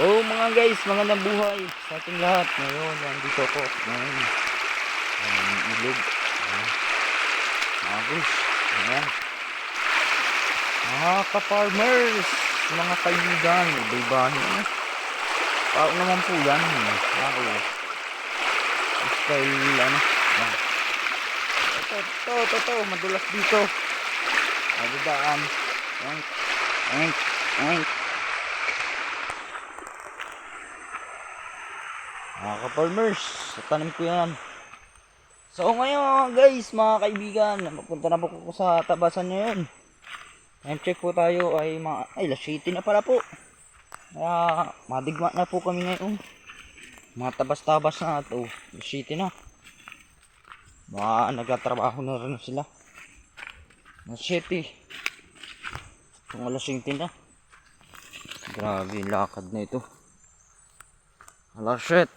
Oh mga guys, magandang buhay sa ating lahat. Ngayon, nandito ako. Ngayon, um, ilog. Guys, ayan. Mga ka-farmers, mga kaibigan, iba-ibahin. Ano? Pao naman po yan. Ako. Style, ano. Ayan. Ito, ito, ito, ito, madulas dito. Nagdaan. Ayan. Ayan. Ayan. Mga ka-farmers, tanim ko yan. So ngayon guys, mga kaibigan, mapunta na po ko sa tabasan ngayon. Time check po tayo ay mga, ay last city na pala po. Kaya madigma na po kami ngayon. Mga tabas-tabas na ito, last city na. Mga nagtatrabaho na rin sila. Last city. Kung alas 20 na. Grabe lakad na ito. Alas 7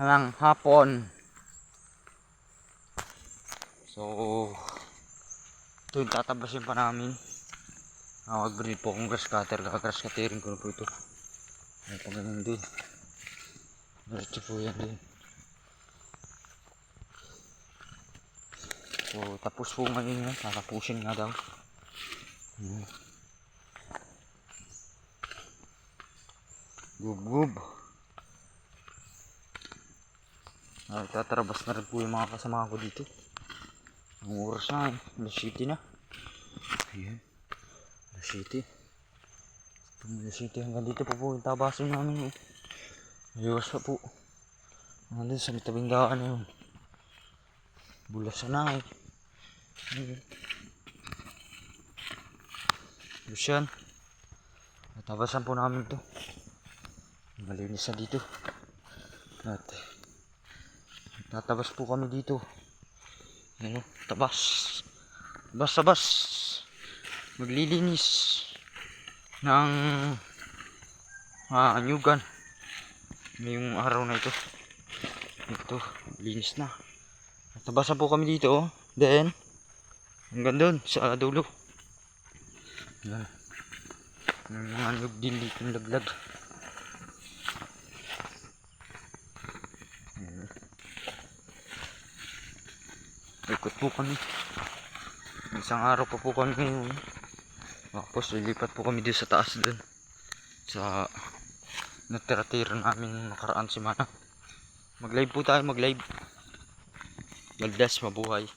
ng hapon. So, ito yung tatabasin pa namin. Ah, mag-breed po akong grass cutter. Kaka-grass cutterin ko na po ito. Ay, pa ganun din. Diretso po yan din. So, tapos po ngayon yan. Tatapusin nga daw. Hmm. Gub gub. Ay, tatarabas na rin po yung mga kasama ko dito. Ang oras na eh. Alas City na. Ayan. Alas City. Itong Alas City hanggang dito po po yung tabasin namin eh. Ayos pa po. Hanggang sa tabing daan yun. Bulas na eh. Ayan. Lucian. Natabasan po namin to. Malinis na dito. At tatabas po kami dito. Ano, tabas. Tabas, tabas. Maglilinis ng ah, anyugan. Ngayong araw na ito. Ito, linis na. Tabasan po kami dito. Oh. Then, hanggang doon sa dulo. Yan. Yung anyug din dito laglag. Ikot po kami. Isang araw pa po kami ngayon. Tapos lilipat po kami doon sa taas doon. Sa natira-tira namin nakaraan semana. Mag-live po tayo, mag-live. Magdas, mabuhay.